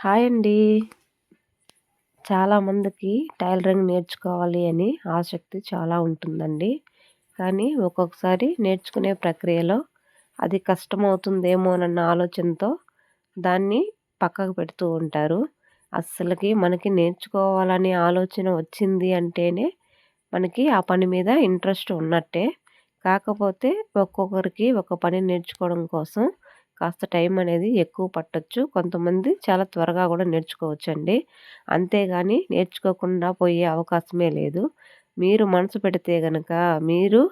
Hi అండి. చాలామందికి tailoring నేర్చుకోవాలి అని ఆసక్తి చాలా ఉంటుందండి. కానీ ఒక్కొక్కసారి నేర్చుకునే ప్రక్రియలో అది కష్టమవుతుందేమోనన్న ఆలోచనతో దాన్ని పక్కకు పెడుతూ ఉంటారు. అస్సలకి మనకి నేర్చుకోవాలనే ఆలోచన వచ్చింది అంటేనే మనకి ఆ పని మీద ఇంట్రెస్ట్ ఉన్నట్టే. కాకపోతే ఒక్కొక్కరికి ఒక పని నేర్చుకోవడం కోసం కాస్త టైం అనేది ఎక్కువ పట్టొచ్చు. కొంతమంది చాలా త్వరగా కూడా నేర్చుకోవచ్చండి. అంతేగాని నేర్చుకోకుండా పోయే అవకాశమే లేదు. మీరు మనసు పెడితే గనక మీరు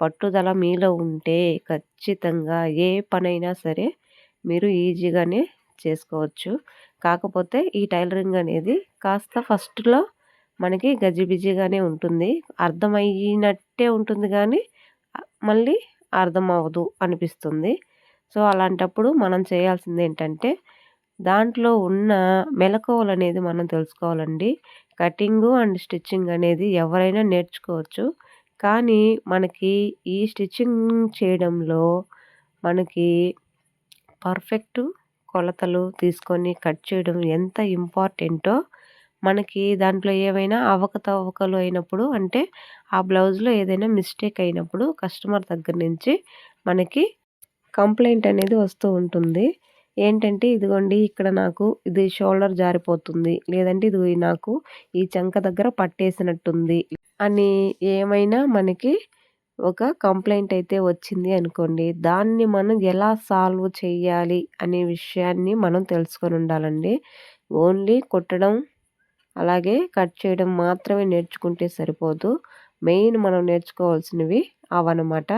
పట్టుదల మీలో ఉంటే ఖచ్చితంగా ఏ పనైనా సరే మీరు ఈజీగానే చేసుకోవచ్చు. కాకపోతే ఈ టైలరింగ్ అనేది కాస్త ఫస్ట్లో మనకి గజిబిజిగానే ఉంటుంది. అర్థమయ్యినట్టే ఉంటుంది కానీ మళ్ళీ అర్థం అవ్వదు అనిపిస్తుంది. సో అలాంటప్పుడు మనం చేయాల్సింది ఏంటంటే దాంట్లో ఉన్న మెలకువలు అనేది మనం తెలుసుకోవాలండి. కటింగు అండ్ స్టిచ్చింగ్ అనేది ఎవరైనా నేర్చుకోవచ్చు. కానీ మనకి ఈ స్టిచ్చింగ్ చేయడంలో మనకి పర్ఫెక్ట్ కొలతలు తీసుకొని కట్ చేయడం ఎంత ఇంపార్టెంటో మనకి దాంట్లో ఏవైనా అవకతవకలు అయినప్పుడు అంటే ఆ బ్లౌజ్లో ఏదైనా మిస్టేక్ అయినప్పుడు కస్టమర్ దగ్గర నుంచి మనకి కంప్లైంట్ అనేది వస్తూ ఉంటుంది. ఏంటంటే ఇదిగోండి ఇక్కడ నాకు ఇది షోల్డర్ జారిపోతుంది. లేదంటే ఇది నాకు ఈ చంక దగ్గర పట్టేసినట్టుంది అని ఏమైనా మనకి ఒక కంప్లైంట్ అయితే వచ్చింది అనుకోండి దాన్ని మనం ఎలా సాల్వ్ చేయాలి అనే విషయాన్ని మనం తెలుసుకొని ఉండాలండి. ఓన్లీ కుట్టడం అలాగే కట్ చేయడం మాత్రమే నేర్చుకుంటే సరిపోదు. మెయిన్ మనం నేర్చుకోవాల్సినవి అవన్నమాట.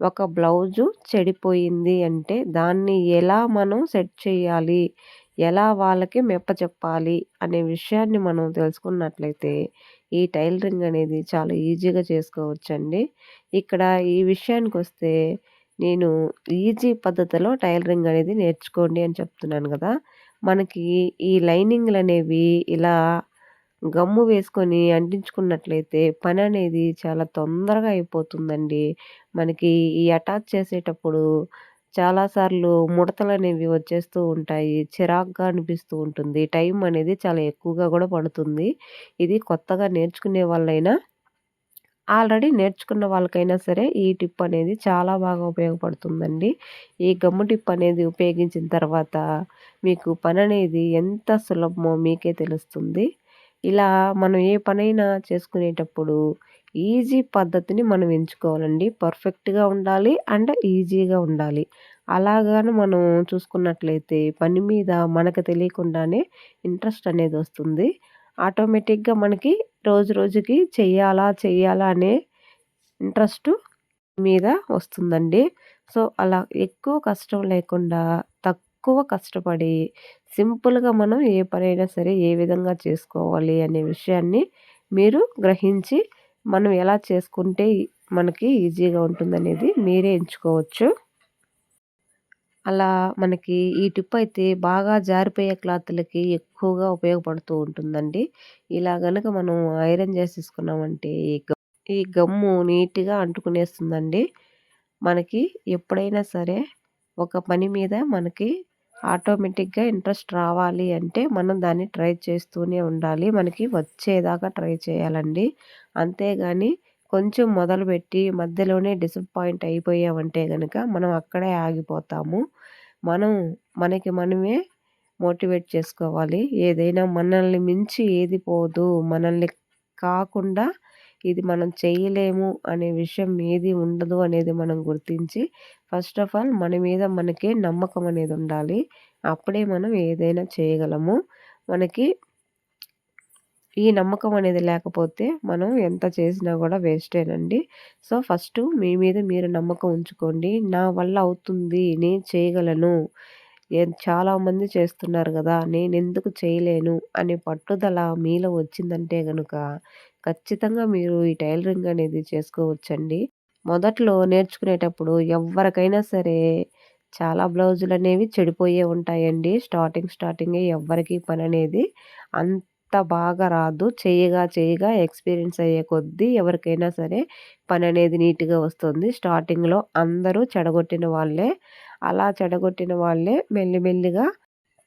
ఒక బ్లౌజు చెడిపోయింది అంటే దాన్ని ఎలా మనం సెట్ చేయాలి? ఎలా వాళ్ళకి మెప్ప చెప్పాలి? అనే విషయాన్ని మనం తెలుసుకున్నట్లయితే ఈ టైలరింగ్ అనేది చాలా ఈజీగా చేసుకోవచ్చండి. ఇక్కడ ఈ విషయానికి వస్తే నేను ఈజీ పద్ధతిలో టైలరింగ్ అనేది నేర్చుకోండి అని చెప్తున్నాను కదా. మనకి ఈ లైనింగ్లు అనేవి ఇలా గమ్ము వేసుకొని అంటించుకున్నట్లయితే పని అనేది చాలా తొందరగా అయిపోతుందండి. మనకి ఈ అటాచ్ చేసేటప్పుడు చాలాసార్లు ముడతలు అనేవి వచ్చేస్తూ ఉంటాయి. చిరాగ్గా అనిపిస్తూ ఉంటుంది. టైం అనేది చాలా ఎక్కువగా కూడా పడుతుంది. ఇది కొత్తగా నేర్చుకునే వాళ్ళైనా ఆల్రెడీ నేర్చుకున్న వాళ్ళకైనా సరే ఈ టిప్ అనేది చాలా బాగా ఉపయోగపడుతుందండి. ఈ గమ్ము టిప్ అనేది ఉపయోగించిన తర్వాత మీకు పని అనేది ఎంత సులభమో మీకే తెలుస్తుంది. ఇలా మనం ఏ పనైనా చేసుకునేటప్పుడు ఈజీ పద్ధతిని మనం ఎంచుకోవాలండి. పర్ఫెక్ట్గా ఉండాలి అండ్ ఈజీగా ఉండాలి. అలాగాను మనం చూసుకున్నట్లయితే పని మీద మనకు తెలియకుండానే ఇంట్రెస్ట్ అనేది వస్తుంది. ఆటోమేటిక్గా మనకి రోజు రోజుకి చెయ్యాలా చెయ్యాలా అనే ఇంట్రెస్ట్ మీద వస్తుందండి. సో అలా ఎక్కువ కష్టం లేకుండా తక్కువ కష్టపడి సింపుల్గా మనం ఏ పనైనా సరే ఏ విధంగా చేసుకోవాలి అనే విషయాన్ని మీరు గ్రహించి మనం ఎలా చేసుకుంటే మనకి ఈజీగా ఉంటుందనేది మీరే ఎంచుకోవచ్చు. అలా మనకి ఈ టిప్ అయితే బాగా జారిపోయే క్లాత్లకి ఎక్కువగా ఉపయోగపడుతూ ఉంటుందండి. ఇలా కనుక మనం ఐరన్ చేసేసుకున్నామంటే ఈ ఈ గమ్ము నీట్గా అంటుకునేస్తుందండి. మనకి ఎప్పుడైనా సరే ఒక పని మీద మనకి ఆటోమేటిక్గా ఇంట్రెస్ట్ రావాలి అంటే మనం దాన్ని ట్రై చేస్తూనే ఉండాలి. మనకి వచ్చేదాకా ట్రై చేయాలండి. అంతేగాని కొంచెం మొదలుపెట్టి మధ్యలోనే డిసప్పాయింట్ అయిపోయామంటే కనుక మనం అక్కడే ఆగిపోతాము. మనం మనకి మనమే మోటివేట్ చేసుకోవాలి. ఏదైనా మనల్ని మించి ఏది పోదు. మనల్ని కాకుండా ఇది మనం చేయలేము అనే విషయం ఏది ఉండదు అనేది మనం గుర్తించి ఫస్ట్ ఆఫ్ ఆల్ మన మీద మనకే నమ్మకం అనేది ఉండాలి. అప్పుడే మనం ఏదైనా చేయగలము. మనకి ఈ నమ్మకం అనేది లేకపోతే మనం ఎంత చేసినా కూడా వేస్టేనండి సో ఫస్ట్ మీ మీద మీరు నమ్మకం ఉంచుకోండి. నా వల్ల అవుతుంది నేను చేయగలను. చాలామంది చేస్తున్నారు కదా నేను ఎందుకు చేయలేను అనే పట్టుదల మీలో వచ్చిందంటే కనుక ఖచ్చితంగా మీరు ఈ టైలరింగ్ అనేది చేసుకోవచ్చండి. మొదట్లో నేర్చుకునేటప్పుడు ఎవరికైనా సరే చాలా బ్లౌజులు అనేవి చెడిపోయే ఉంటాయండి. స్టార్టింగ్ స్టార్టింగే ఎవ్వరికి పని అనేది అంత బాగా రాదు. చేయగా చేయగా ఎక్స్పీరియన్స్ అయ్యే కొద్దీ ఎవరికైనా సరే పని అనేది నీట్గా వస్తుంది. స్టార్టింగ్లో అందరూ చెడగొట్టిన వాళ్ళే. అలా చెడగొట్టిన వాళ్ళే మెల్లిమెల్లిగా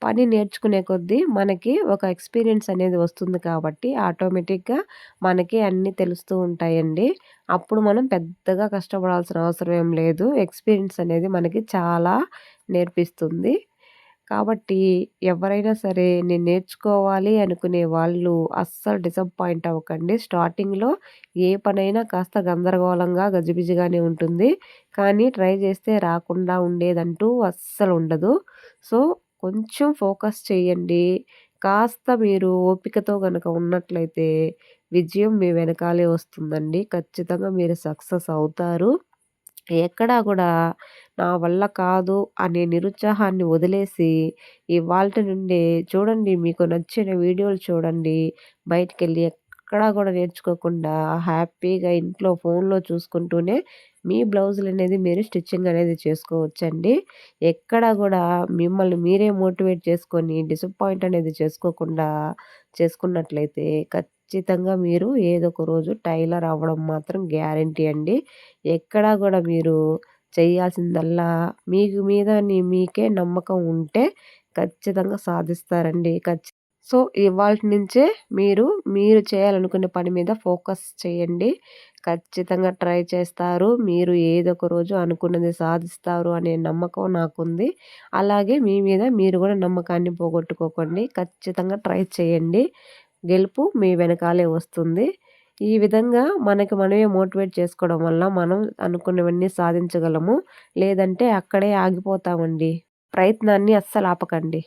పని నేర్చుకునే కొద్దీ మనకి ఒక ఎక్స్పీరియన్స్ అనేది వస్తుంది కాబట్టి ఆటోమేటిక్‌గా మనకి అన్నీ తెలుస్తూ ఉంటాయండి. అప్పుడు మనం పెద్దగా కష్టపడాల్సిన అవసరం ఏం లేదు. ఎక్స్పీరియన్స్ అనేది మనకి చాలా నేర్పిస్తుంది. కాబట్టి ఎవరైనా సరే నేను నేర్చుకోవాలి అనుకునే వాళ్ళు అస్సలు డిసప్పాయింట్ అవ్వకండి. స్టార్టింగ్‌లో ఏ పనైనా కాస్త గందరగోళంగా, గజిబిజిగానే ఉంటుంది. కానీ ట్రై చేస్తే రాకుండా ఉండేదంటూ అస్సలు ఉండదు. సో, కొంచెం ఫోకస్ చేయండి. కాస్త మీరు ఓపికతో కనుక ఉన్నట్లయితే విజయం మీ వెనకాలే వస్తుందండి. ఖచ్చితంగా మీరు సక్సెస్ అవుతారు. ఎక్కడా కూడా నా వల్ల కాదు అనే నిరుత్సాహాన్ని వదిలేసి ఇవాళ నుండే చూడండి మీకు నచ్చిన వీడియోలు చూడండి. బయటికెళ్ళి ఎక్కడా కూడా నేర్చుకోకుండా హ్యాపీగా ఇంట్లో ఫోన్‌లో చూసుకుంటూనే మీ బ్లౌజులు అనేది మీరు స్టిచ్చింగ్ అనేది చేసుకోవచ్చండి. ఎక్కడా కూడా మిమ్మల్ని మీరే మోటివేట్ చేసుకొని డిసప్పాయింట్ అనేది చేసుకోకుండా చేసుకున్నట్లయితే ఖచ్చితంగా మీరు ఏదో ఒక రోజు టైలర్ అవ్వడం మాత్రం గ్యారంటీ అండి. ఎక్కడా కూడా మీరు చేయాల్సిందల్లా మీకు మీద మీకే నమ్మకం ఉంటే ఖచ్చితంగా సాధిస్తారండి. ఖచ్చితంగా సో, ఇవాళ నుంచే మీరు, మీరు చేయాలనుకునే పని మీద ఫోకస్ చేయండి. ఖచ్చితంగా ట్రై చేస్తారు. మీరు ఏదో ఒక రోజు అనుకున్నది సాధిస్తారు అనే నమ్మకం నాకుంది. అలాగే మీ మీద మీరు కూడా నమ్మకాన్ని పోగొట్టుకోకండి. ఖచ్చితంగా ట్రై చేయండి. గెలుపు మీ వెనకాలే వస్తుంది. ఈ విధంగా మనకి మనమే మోటివేట్ చేసుకోవడం వల్ల మనం అనుకున్నవన్నీ సాధించగలము. లేదంటే అక్కడే ఆగిపోతామండి. ప్రయత్నాన్ని అస్సలు ఆపకండి.